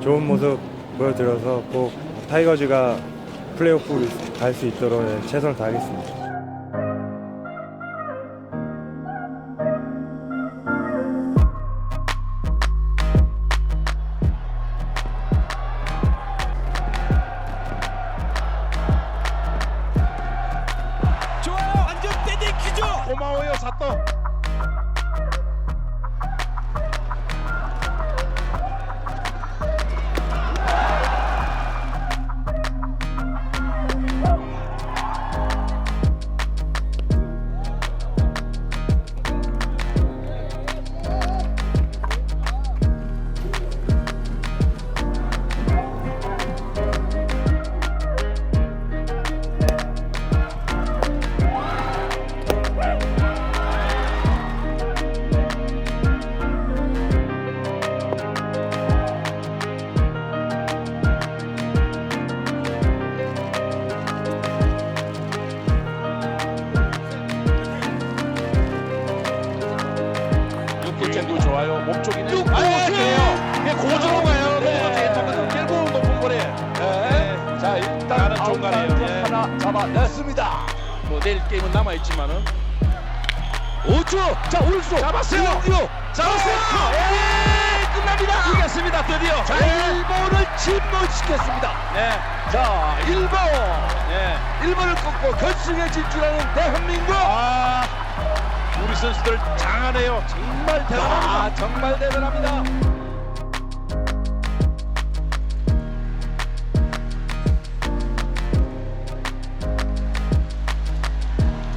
좋은 모습 보여드려서 꼭 타이거즈가 플레이오프 갈 수 있도록 예, 최선을 다하겠습니다. 좋아요. 완전 떼대기죠. 고마워요 사또 도 좋아요. 몸쪽이네 쭉 아요? 예, 고정으로 가요. 네. 넘어가지 결국 높은 볼에 예. 자 일단. 카운트 예. 하나 잡아냈습니다. 뭐 내일 게임은 남아 있지만은. 5초! 자 올수 잡았어요! 6 잡았어요! 예! 끝납니다! 이겼습니다. 드디어. 자 일본을 침몰시켰습니다. 네. 자 일본! 네. 일본을 꺾고 결승에 진출하는 대한민국! 아. 우리 선수들 장하네요. 정말 대단합니다. 아 정말 대단합니다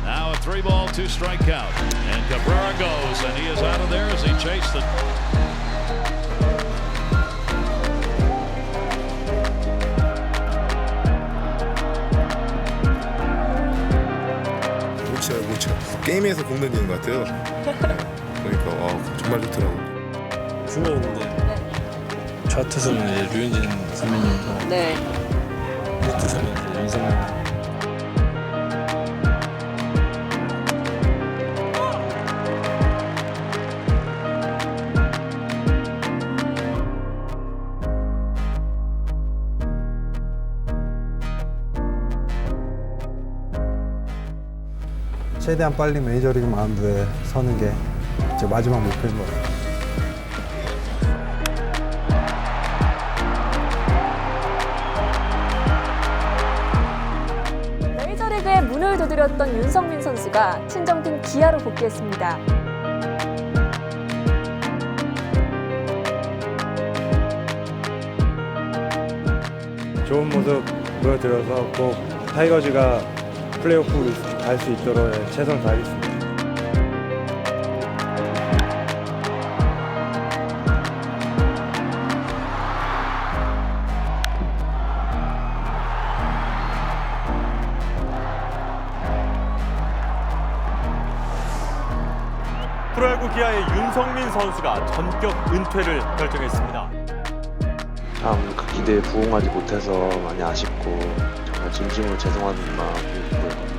Now a three ball, two strike count. And Cabrera goes, and he is out of there as he chased it. 못 쳐요, 못 쳐. 게임에서 공 던지는 것 같아요. 네. 그러니까 와, 정말 좋더라고. 두명 있는데 좌투수는 이제 류현진 선배님이고 네. 우투수는 이제 윤성민 최대한 빨리 메이저리그 마운드에 서는 게 제 마지막 목표인 것 같아요. 메이저리그에 문을 두드렸던 윤성민 선수가 친정팀 기아로 복귀했습니다. 좋은 모습 보여드려서 꼭 타이거즈가 플레이오프 갈 수 있도록 예, 최선을 다하겠습니다. 프로야구 기아의 윤성민 선수가 전격 은퇴를 결정했습니다. 참 그 기대에 부응하지 못해서 많이 아쉽고 진심으로 죄송한 마음이 있고요.